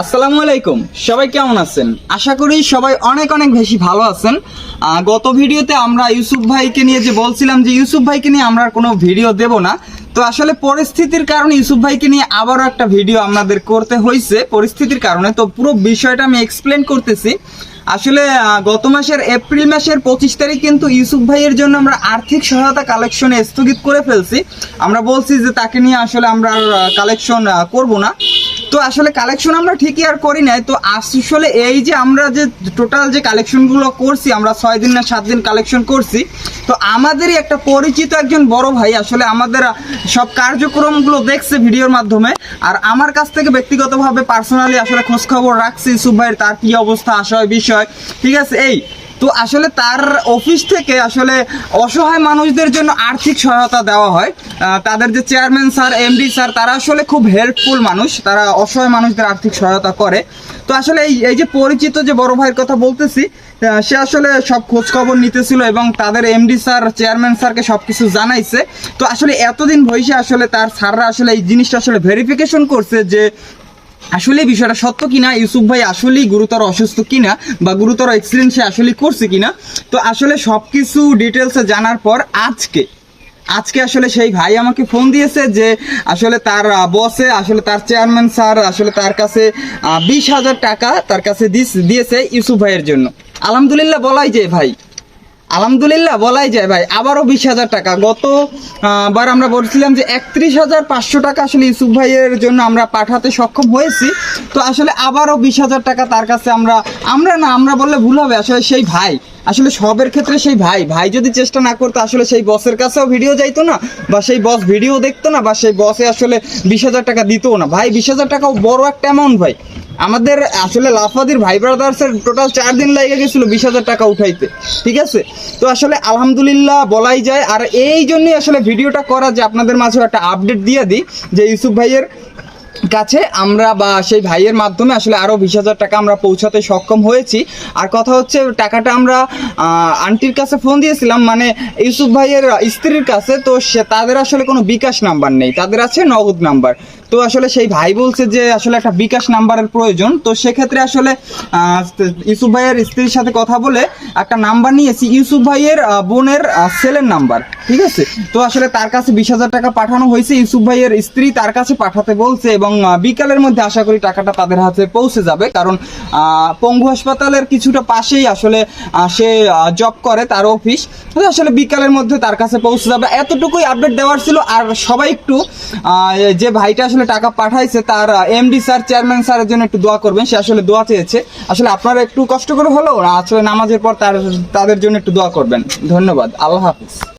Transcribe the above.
আসসালামু আলাইকুম। সবাই কেমন আছেন? আশা করি সবাই অনেক অনেক বেশি ভালো আছেন। গত ভিডিওতে আমরা ইউসুফ ভাইকে নিয়ে যে বলছিলাম যে ইউসুফ ভাইকে নিয়ে আমরা কোনো ভিডিও দেব না, তো আসলে পরিস্থিতির কারণে ইউসুফ ভাইকে নিয়ে আবারও একটা ভিডিও আমাদের করতে হয়েছে পরিস্থিতির কারণে, তো পুরো বিষয়টা আমি এক্সপ্লেন করতেছি। আসলে গত মাসের এপ্রিল মাসের পঁচিশ তারিখ কিন্তু ইউসুফ ভাইয়ের জন্য আমরা আর্থিক সহায়তা কালেকশনে স্থগিত করে ফেলছি। আমরা বলছি যে তাকে নিয়ে আসলে আমরা কালেকশন করব না। তো আসলে কালেকশন আমরা ঠিকই আর করি নাই। তো আসলে এই যে আমরা যে টোটাল যে কালেকশনগুলো করছি, আমরা ছয় দিন না সাত দিন কালেকশন করছি, তো আমাদেরই একটা পরিচিত একজন বড় ভাই আসলে আমাদের সব কার্যক্রমগুলো দেখছে ভিডিওর মাধ্যমে, আর আমার কাছ থেকে ব্যক্তিগতভাবে পার্সোনালি আসলে খোঁজ খবর রাখছি ভাইয়ের তার কি অবস্থা আশয় বিষয় ঠিক আছে? এই তো আসলে তার অফিস থেকে আসলে অসহায় মানুষদের জন্য আর্থিক সহায়তা দেওয়া হয়। তাদের যে চেয়ারম্যান স্যার এমডি স্যার, তারা আসলে খুব হেল্পফুল মানুষ। তারা অসহায় মানুষদের আর্থিক সহায়তা করে। তো আসলে এই এই যে পরিচিত যে বড় ভাইয়ের কথা বলতেছি সে আসলে সব খোঁজ খবর নিতেছিল এবং তাদের এমডি স্যার, চেয়ারম্যান স্যারকে সব কিছু জানাইছে। তো আসলে এতদিন বয়সে আসলে তার স্যাররা আসলে এই জিনিসটা আসলে ভেরিফিকেশন করছে যে আসলে বিষয়টা সত্য কিনা? ইউসুফ ভাই আসলেই গুরুতর অসুস্থ কিনা? বা গুরুতর এক্সিডেন্ট সে আসলে করছে কিনা? তো আসলে সব কিছু ডিটেলসে জানার পর আজকে আজকে আসলে সেই ভাই আমাকে ফোন দিয়েছে যে আসলে তার বসে আসলে তার চেয়ারম্যান স্যার আসলে তার কাছে বিশ হাজার টাকা তার কাছে দিয়েছে ইউসুফ ভাইয়ের জন্য। আলহামদুলিল্লাহ বলাই যে ভাই। আলহামদুলিল্লাহ, বলাই যায় ভাই। আবারও বিশ হাজার টাকা। গত বার আমরা বলছিলাম যে একত্রিশ হাজার পাঁচশো টাকা আসলে ইউসুফ ভাইয়ের জন্য আমরা পাঠাতে সক্ষম হয়েছি। তো আসলে আবারও বিশ হাজার টাকা তার কাছে আমরা আমরা না, আমরা বললে ভুল হবে। আসলে সেই ভাই, আসলে সবের ক্ষেত্রে সেই ভাই। ভাই যদি চেষ্টা না করতো, আসলে সেই বসের কাছেও ভিডিও যাইতো না, বা সেই বস ভিডিও দেখতো না, বা সেই বসে আসলে বিশ হাজার টাকা দিতও না। ভাই, বিশ হাজার টাকাও বড় একটা অ্যামাউন্ট ভাই। আমাদের আসলে লাফাদির ভাই ব্রাদার্সের টোটাল চার দিন লেগে গেছিল বিশ হাজার টাকা উঠাইতে, ঠিক আছে? তো আসলে আলহামদুলিল্লাহ বলাই যায়, আর এই জন্যই আসলে ভিডিওটা করা যে আপনাদের মাঝে একটা আপডেট দিয়ে দিই, যে ইউসুফ ভাইয়ের কাছে আমরা বা সেই ভাইয়ের মাধ্যমে আসলে আরও বিশ হাজার টাকা আমরা পৌঁছাতে সক্ষম হয়েছি। আর কথা হচ্ছে টাকাটা আমরা আন্টির কাছে ফোন দিয়েছিলাম মানে ইউসুফ ভাইয়ের স্ত্রীর কাছে, তো সে, তাদের আসলে কোনো বিকাশ নাম্বার নেই, তাদের আছে নগদ নাম্বার তো আসলে সেই ভাই বলছে যে আসলে একটা বিকাশ নাম্বারের প্রয়োজন। তো সেক্ষেত্রে আসলে ইউসুফ ভাইয়ের স্ত্রীর সাথে কথা বলে একটা নাম্বার নিয়েছি। ইউসুফ ভাইয়ের বোনের সেলের ছেলের নাম্বার। ঠিক আছে? তো আসলে তার কাছে বিশ হাজার টাকা পাঠানো হয়েছে। ইউসুফ ভাইয়ের স্ত্রী তার কাছে পাঠাতে বলছে এবং বিকালের মধ্যে আশা করি টাকাটা তাদের হাতে পৌঁছে যাবে। কারণ পঙ্গু হাসপাতালের কিছুটা পাশেই আসলে সে জব করে তার অফিস আসলে বিকালের মধ্যে তার কাছে পৌঁছে যাবে। এতটুকুই আপডেট দেওয়ার ছিল। আর সবাই একটু যে ভাইটা আসলে টাকা পাঠাইছে তার এমডি স্যার চেয়ারম্যান স্যারের জন্য একটু দোয়া করবেন। সে আসলে দোয়া চেয়েছে। আসলে আপনারা একটু কষ্ট করে হলেও আসলে নামাজের পর তার, তাদের জন্য একটু দোয়া করবেন। ধন্যবাদ। আল্লাহ হাফিজ।